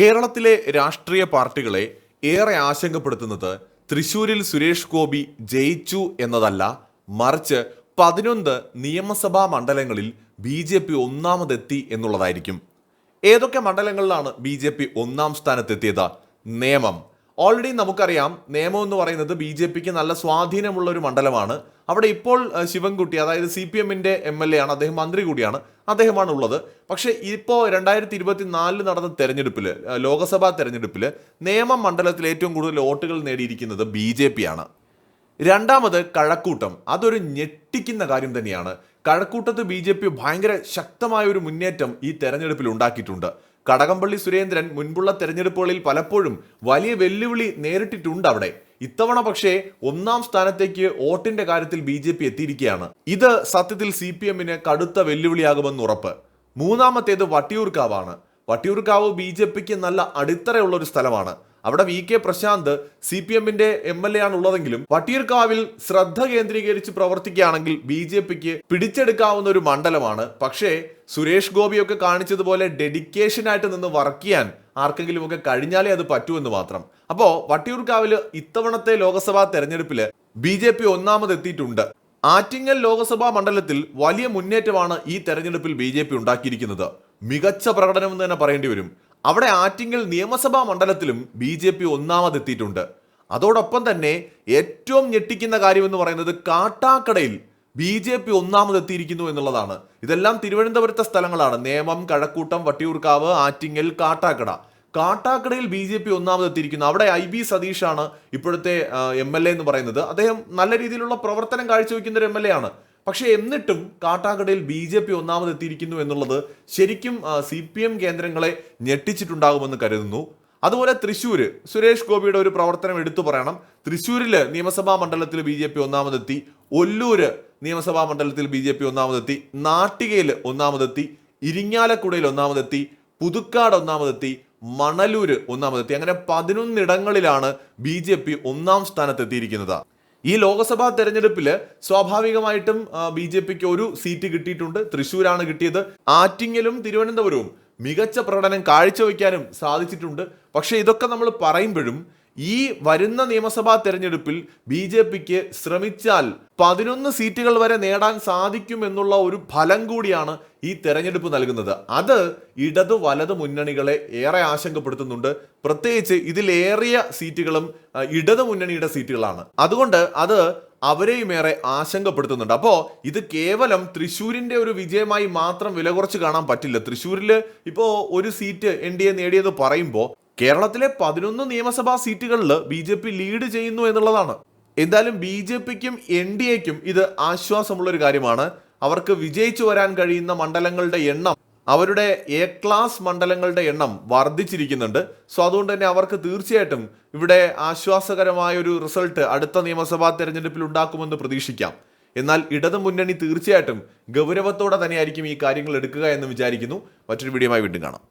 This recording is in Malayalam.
കേരളത്തിലെ രാഷ്ട്രീയ പാർട്ടികളെ ഏറെ ആശങ്കപ്പെടുത്തുന്നത് തൃശൂരിൽ സുരേഷ് ഗോപി ജയിച്ചു എന്നതല്ല മറിച്ച് പതിനൊന്ന് നിയമസഭാ മണ്ഡലങ്ങളിൽ ബി ജെ പി ഒന്നാമതെത്തി എന്നുള്ളതായിരിക്കും. ഏതൊക്കെ മണ്ഡലങ്ങളിലാണ് ബി ജെ പി ഒന്നാം സ്ഥാനത്തെത്തിയത്? നേമം ഓൾറെഡി നമുക്കറിയാം നിയമം എന്ന് പറയുന്നത് ബി ജെ പിക്ക് നല്ല സ്വാധീനമുള്ള ഒരു മണ്ഡലമാണ്. അവിടെ ഇപ്പോൾ ശിവൻകുട്ടി അതായത് സി പി എമ്മിന്റെ എം എൽ എ ആണ് അദ്ദേഹം മന്ത്രി കൂടിയാണ് അദ്ദേഹമാണ് ഉള്ളത് പക്ഷേ ഇപ്പോൾ രണ്ടായിരത്തി ഇരുപത്തി നാലിൽ നടന്ന തെരഞ്ഞെടുപ്പിൽ ലോക്സഭാ തെരഞ്ഞെടുപ്പിൽ നേമം മണ്ഡലത്തിൽ ഏറ്റവും കൂടുതൽ വോട്ടുകൾ നേടിയിരിക്കുന്നത് ബി ജെ പി ആണ് രണ്ടാമത് കഴക്കൂട്ടം. അതൊരു ഞെട്ടിക്കുന്ന കാര്യം തന്നെയാണ്. കഴക്കൂട്ടത്ത് ബി ജെ പി ഭയങ്കര ശക്തമായ ഒരു മുന്നേറ്റം ഈ തെരഞ്ഞെടുപ്പിൽ ഉണ്ടാക്കിയിട്ടുണ്ട്. കടകംപള്ളി സുരേന്ദ്രൻ മുൻപുള്ള തെരഞ്ഞെടുപ്പുകളിൽ പലപ്പോഴും വലിയ വെല്ലുവിളി നേരിട്ടിട്ടുണ്ട് അവിടെ. ഇത്തവണ പക്ഷേ ഒന്നാം സ്ഥാനത്തേക്ക് വോട്ടിന്റെ കാര്യത്തിൽ ബി ജെ പി എത്തിയിരിക്കുകയാണ്. ഇത് സത്യത്തിൽ സി പി എമ്മിന് കടുത്ത വെല്ലുവിളിയാകുമെന്ന് ഉറപ്പ്. മൂന്നാമത്തേത് വട്ടിയൂർക്കാവാണ്. വട്ടിയൂർക്കാവ് ബി ജെ പിക്ക് നല്ല അടിത്തറയുള്ള ഒരു സ്ഥലമാണ്. അവിടെ V K Prasanth C P എമ്മിന്റെ എം എൽ എ ആണ് ഉള്ളതെങ്കിലും വട്ടിയൂർക്കാവിൽ ശ്രദ്ധ കേന്ദ്രീകരിച്ച് പ്രവർത്തിക്കുകയാണെങ്കിൽ ബി ജെ പിക്ക് പിടിച്ചെടുക്കാവുന്ന ഒരു മണ്ഡലമാണ്. പക്ഷേ സുരേഷ് ഗോപിയൊക്കെ കാണിച്ചതുപോലെ ഡെഡിക്കേഷനായിട്ട് നിന്ന് വർക്ക് ചെയ്യാൻ ആർക്കെങ്കിലും ഒക്കെ കഴിഞ്ഞാലേ അത് പറ്റൂ എന്ന് മാത്രം. അപ്പോ വട്ടിയൂർക്കാവിൽ ഇത്തവണത്തെ ലോക്സഭാ തെരഞ്ഞെടുപ്പിൽ ബി ജെ പി ഒന്നാമതെത്തിയിട്ടുണ്ട്. ആറ്റിങ്ങൽ ലോക്സഭാ മണ്ഡലത്തിൽ വലിയ മുന്നേറ്റമാണ് ഈ തെരഞ്ഞെടുപ്പിൽ ബി ജെ പി ഉണ്ടാക്കിയിരിക്കുന്നത്. മികച്ച പ്രകടനം എന്ന് തന്നെ പറയേണ്ടി വരും. അവിടെ ആറ്റിങ്ങൽ നിയമസഭാ മണ്ഡലത്തിലും ബി ജെ പി ഒന്നാമതെത്തിയിട്ടുണ്ട്. അതോടൊപ്പം തന്നെ ഏറ്റവും ഞെട്ടിക്കുന്ന കാര്യം എന്ന് പറയുന്നത് കാട്ടാക്കടയിൽ ബി ജെ പി ഒന്നാമതെത്തിയിരിക്കുന്നു എന്നുള്ളതാണ്. ഇതെല്ലാം തിരുവനന്തപുരത്തെ സ്ഥലങ്ങളാണ്. നേമം കഴക്കൂട്ടം വട്ടിയൂർക്കാവ് ആറ്റിങ്ങൽ കാട്ടാക്കട. കാട്ടാക്കടയിൽ ബി ജെ പി ഒന്നാമതെത്തിയിരിക്കുന്നു. അവിടെ ഐ ബി സതീഷാണ് ഇപ്പോഴത്തെ എം എൽ എ എന്ന് പറയുന്നത്. അദ്ദേഹം നല്ല രീതിയിലുള്ള പ്രവർത്തനം കാഴ്ചവെക്കുന്ന ഒരു എം എൽ എ ആണ്. പക്ഷേ എന്നിട്ടും കാട്ടാക്കടയിൽ ബി ജെ പി ഒന്നാമതെത്തിയിരിക്കുന്നു എന്നുള്ളത് ശരിക്കും സി പി എം കേന്ദ്രങ്ങളെ ഞെട്ടിച്ചിട്ടുണ്ടാകുമെന്ന് കരുതുന്നു. അതുപോലെ തൃശ്ശൂർ സുരേഷ് ഗോപിയുടെ ഒരു പ്രവർത്തനം എടുത്തു പറയണം. തൃശ്ശൂരിൽ നിയമസഭാ മണ്ഡലത്തിൽ ബി ജെ പി ഒന്നാമതെത്തി ഒല്ലൂര് നിയമസഭാ മണ്ഡലത്തിൽ ബി ജെ പി ഒന്നാമതെത്തി നാട്ടികയിൽ ഒന്നാമതെത്തി ഇരിങ്ങാലക്കുടയിൽ ഒന്നാമതെത്തി പുതുക്കാട് ഒന്നാമതെത്തി മണലൂര് ഒന്നാമതെത്തി അങ്ങനെ പതിനൊന്നിടങ്ങളിലാണ് ബി ജെ പി ഒന്നാം സ്ഥാനത്തെത്തിയിരിക്കുന്നത് ഈ ലോക്സഭാ തെരഞ്ഞെടുപ്പിൽ സ്വാഭാവികമായിട്ടും ബി ജെ പിക്ക് ഒരു സീറ്റ് കിട്ടിയിട്ടുണ്ട്. തൃശ്ശൂരാണ് കിട്ടിയത്. ആറ്റിങ്ങലും തിരുവനന്തപുരവും മികച്ച പ്രകടനം കാഴ്ചവെക്കാനും സാധിച്ചിട്ടുണ്ട്. പക്ഷേ ഇതൊക്കെ നമ്മൾ പറയുമ്പോഴും ഈ വരുന്ന നിയമസഭാ തെരഞ്ഞെടുപ്പിൽ ബി ജെ പിക്ക് ശ്രമിച്ചാൽ പതിനൊന്ന് സീറ്റുകൾ വരെ നേടാൻ സാധിക്കും എന്നുള്ള ഒരു ഫലം കൂടിയാണ് ഈ തെരഞ്ഞെടുപ്പ് നൽകുന്നത്. അത് ഇടതു വലതു മുന്നണികളെ ഏറെ ആശങ്കപ്പെടുത്തുന്നുണ്ട്. പ്രത്യേകിച്ച് ഇതിലേറിയ സീറ്റുകളും ഇടതു മുന്നണിയുടെ സീറ്റുകളാണ്. അതുകൊണ്ട് അത് അവരെയും ഏറെ ആശങ്കപ്പെടുത്തുന്നുണ്ട്. അപ്പോൾ ഇത് കേവലം തൃശ്ശൂരിന്റെ ഒരു വിജയമായി മാത്രം വില കുറച്ച് കാണാൻ പറ്റില്ല. തൃശ്ശൂരിൽ ഇപ്പോൾ ഒരു സീറ്റ് എൻ ഡി എ നേടിയെന്ന് പറയുമ്പോൾ കേരളത്തിലെ പതിനൊന്ന് നിയമസഭാ സീറ്റുകളിൽ ബി ജെ പി ലീഡ് ചെയ്യുന്നു എന്നുള്ളതാണ്. എന്തായാലും ബി ജെ പിക്കും എൻ ഡി എക്കും ഇത് ആശ്വാസമുള്ള ഒരു കാര്യമാണ്. അവർക്ക് വിജയിച്ചു വരാൻ കഴിയുന്ന മണ്ഡലങ്ങളുടെ എണ്ണം അവരുടെ എ ക്ലാസ് മണ്ഡലങ്ങളുടെ എണ്ണം വർദ്ധിച്ചിരിക്കുന്നുണ്ട്. സോ അതുകൊണ്ട് തന്നെ അവർക്ക് തീർച്ചയായിട്ടും ഇവിടെ ആശ്വാസകരമായ ഒരു റിസൾട്ട് അടുത്ത നിയമസഭാ തെരഞ്ഞെടുപ്പിൽ ഉണ്ടാക്കുമെന്ന് പ്രതീക്ഷിക്കാം. എന്നാൽ ഇടതു മുന്നണി തീർച്ചയായിട്ടും ഗൗരവത്തോടെ തന്നെയായിരിക്കും ഈ കാര്യങ്ങൾ എടുക്കുക എന്ന് വിചാരിക്കുന്നു. മറ്റൊരു വീഡിയോയുമായി വീണ്ടും കാണാം.